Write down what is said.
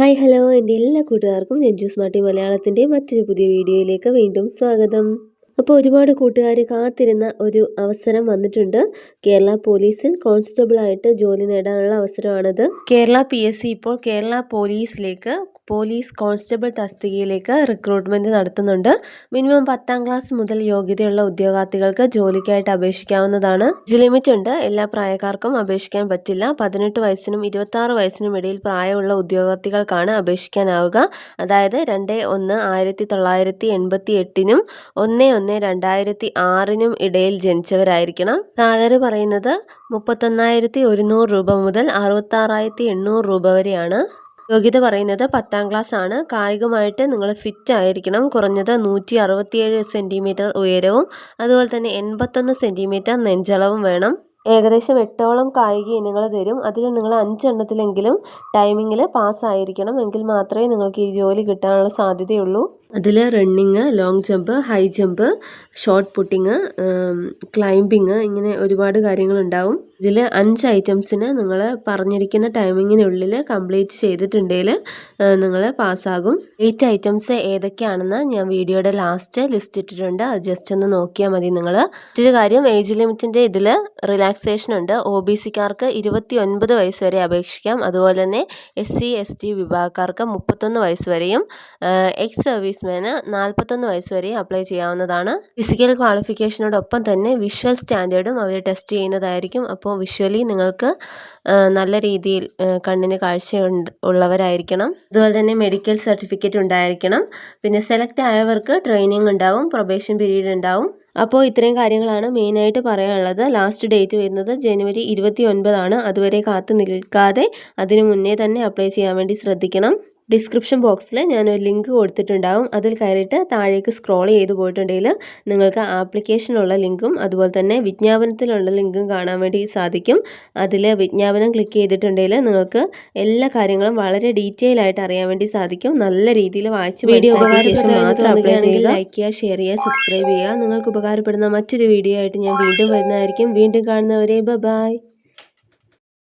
Hi hello എന്റെ എല്ലാ കൂട്ടുകാർക്കും രഞ്ജു സ്മാർട്ടി മലയാളത്തിന്റെ മറ്റൊരു പുതിയ വീഡിയോയിലേക്ക് വീണ്ടും സ്വാഗതം. അപ്പോൾ ഒരുപാട് കൂട്ടുകാർ കാത്തിരുന്ന ഒരു അവസരം വന്നിട്ടുണ്ട്. കേരള പോലീസിൽ കോൺസ്റ്റബിളായിട്ട് ജോലി നേടാനുള്ള അവസരമാണത്. കേരള പി ഇപ്പോൾ കേരള പോലീസിലേക്ക് പോലീസ് കോൺസ്റ്റബിൾ തസ്തികയിലേക്ക് റിക്രൂട്ട്മെന്റ് നടത്തുന്നുണ്ട്. മിനിമം പത്താം ക്ലാസ് മുതൽ യോഗ്യതയുള്ള ഉദ്യോഗാർത്ഥികൾക്ക് ജോലിക്കായിട്ട് അപേക്ഷിക്കാവുന്നതാണ്. ലിമിറ്റ് ഉണ്ട് എല്ലാ പ്രായക്കാർക്കും അപേക്ഷിക്കാൻ പറ്റില്ല. പതിനെട്ട് വയസ്സിനും ഇരുപത്തി ആറ് വയസ്സിനും ഇടയിൽ പ്രായമുള്ള ഉദ്യോഗാർത്ഥികൾക്കാണ് അപേക്ഷിക്കാനാവുക. അതായത് രണ്ട് ഒന്ന് ആയിരത്തി തൊള്ളായിരത്തി എൺപത്തി എട്ടിനും ഒന്ന് ഒന്ന് രണ്ടായിരത്തി ആറിനും ഇടയിൽ ജനിച്ചവരായിരിക്കണം. സാലറി പറയുന്നത് മുപ്പത്തൊന്നായിരത്തി ഒരുന്നൂറ് രൂപ മുതൽ അറുപത്തി ആറായിരത്തി എണ്ണൂറ് രൂപ വരെയാണ്. യോഗ്യത പറയുന്നത് പത്താം ക്ലാസ് ആണ്. കായികമായിട്ട് നിങ്ങൾ ഫിറ്റ് ആയിരിക്കണം. കുറഞ്ഞത് നൂറ്റി അറുപത്തിയേഴ് സെന്റിമീറ്റർ ഉയരവും അതുപോലെ തന്നെ എൺപത്തൊന്ന് സെന്റിമീറ്റർ നെഞ്ചളവും വേണം. ഏകദേശം എട്ടോളം കായിക ഇനങ്ങൾ തരും. അതിൽ നിങ്ങൾ അഞ്ചെണ്ണത്തിലെങ്കിലും ടൈമിങ്ങിൽ പാസ്സായിരിക്കണം എങ്കിൽ മാത്രമേ നിങ്ങൾക്ക് ഈ ജോലി കിട്ടാനുള്ള സാധ്യതയുള്ളൂ. അതിൽ running long jump high jump shot putting climbing ഇങ്ങനെ ഒരുപാട് കാര്യങ്ങളുണ്ടാവും. ഇതിൽ അഞ്ച് ഐറ്റംസിന് നിങ്ങൾ പറഞ്ഞിരിക്കുന്ന ടൈമിങ്ങിനുള്ളിൽ കംപ്ലീറ്റ് ചെയ്തിട്ടുണ്ടെങ്കിൽ നിങ്ങൾ പാസ്സാകും. എയ്റ്റ് ഐറ്റംസ് ഏതൊക്കെയാണെന്ന് ഞാൻ വീഡിയോയുടെ ലാസ്റ്റ് ലിസ്റ്റ് ഇട്ടിട്ടുണ്ട്. അത് ജസ്റ്റ് ഒന്ന് നോക്കിയാൽ മതി നിങ്ങൾ മറ്റൊരു കാര്യം ഏജ് ലിമിറ്റിന്റെ ഇതിൽ റിലാക്സേഷൻ ഉണ്ട്. ഒ ബി സിക്കാർക്ക് ഇരുപത്തി ഒൻപത് വയസ്സ് വരെ അപേക്ഷിക്കാം. അതുപോലെ തന്നെ എസ് സി എസ് ടി വിഭാഗക്കാർക്ക് മുപ്പത്തൊന്ന് വയസ്സ് വരെയും എക്സ് സർവീസ്മാന് നാൽപ്പത്തൊന്ന് വയസ്സ് വരെയും അപ്ലൈ ചെയ്യാവുന്നതാണ്. ഫിസിക്കൽ ക്വാളിഫിക്കേഷനോടൊപ്പം തന്നെ വിഷ്വൽ സ്റ്റാൻഡേർഡും അവർ ടെസ്റ്റ് ചെയ്യുന്നതായിരിക്കും. അപ്പോൾ അപ്പോൾ വിഷ്വലി നിങ്ങൾക്ക് നല്ല രീതിയിൽ കണ്ണിന് കാഴ്ച ഉള്ളവരായിരിക്കണം. അതുപോലെ തന്നെ മെഡിക്കൽ സർട്ടിഫിക്കറ്റ് ഉണ്ടായിരിക്കണം. പിന്നെ സെലക്ട് ആയവർക്ക് ട്രെയിനിങ് ഉണ്ടാവും പ്രൊബേഷൻ പീരീഡ് ഉണ്ടാവും. അപ്പോൾ ഇത്രയും കാര്യങ്ങളാണ് മെയിനായിട്ട് പറയാനുള്ളത്. ലാസ്റ്റ് ഡേറ്റ് വരുന്നത് ജനുവരി ഇരുപത്തി ഒൻപതാണ്. അതുവരെ കാത്തു നിൽക്കാതെ അതിനു മുന്നേ തന്നെ അപ്ലൈ ചെയ്യാൻ വേണ്ടി ശ്രദ്ധിക്കണം. ഡിസ്ക്രിപ്ഷൻ ബോക്സിൽ ഞാനൊരു ലിങ്ക് കൊടുത്തിട്ടുണ്ടാകും അതിൽ കയറിയിട്ട് താഴേക്ക് സ്ക്രോൾ ചെയ്ത് പോയിട്ടുണ്ടെങ്കിൽ നിങ്ങൾക്ക് ആപ്ലിക്കേഷനുള്ള ലിങ്കും അതുപോലെ തന്നെ വിജ്ഞാപനത്തിലുള്ള ലിങ്കും കാണാൻ വേണ്ടി സാധിക്കും. അതിൽ വിജ്ഞാപനം ക്ലിക്ക് ചെയ്തിട്ടുണ്ടെങ്കിൽ നിങ്ങൾക്ക് എല്ലാ കാര്യങ്ങളും വളരെ ഡീറ്റെയിൽ ആയിട്ട് അറിയാൻ വേണ്ടി സാധിക്കും. നല്ല രീതിയിൽ വായിച്ച് വീഡിയോ ശേഷം മാത്രം അപ്ലൈ ചെയ്യുക ലൈക്ക് ചെയ്യുക. ഷെയർ ചെയ്യുക സബ്സ്ക്രൈബ് ചെയ്യുക. നിങ്ങൾക്ക് ഉപകാരപ്പെടുന്ന മറ്റൊരു വീഡിയോ ആയിട്ട് ഞാൻ വീണ്ടും വരുന്നതായിരിക്കും. വീണ്ടും കാണുന്നവരെ ബൈ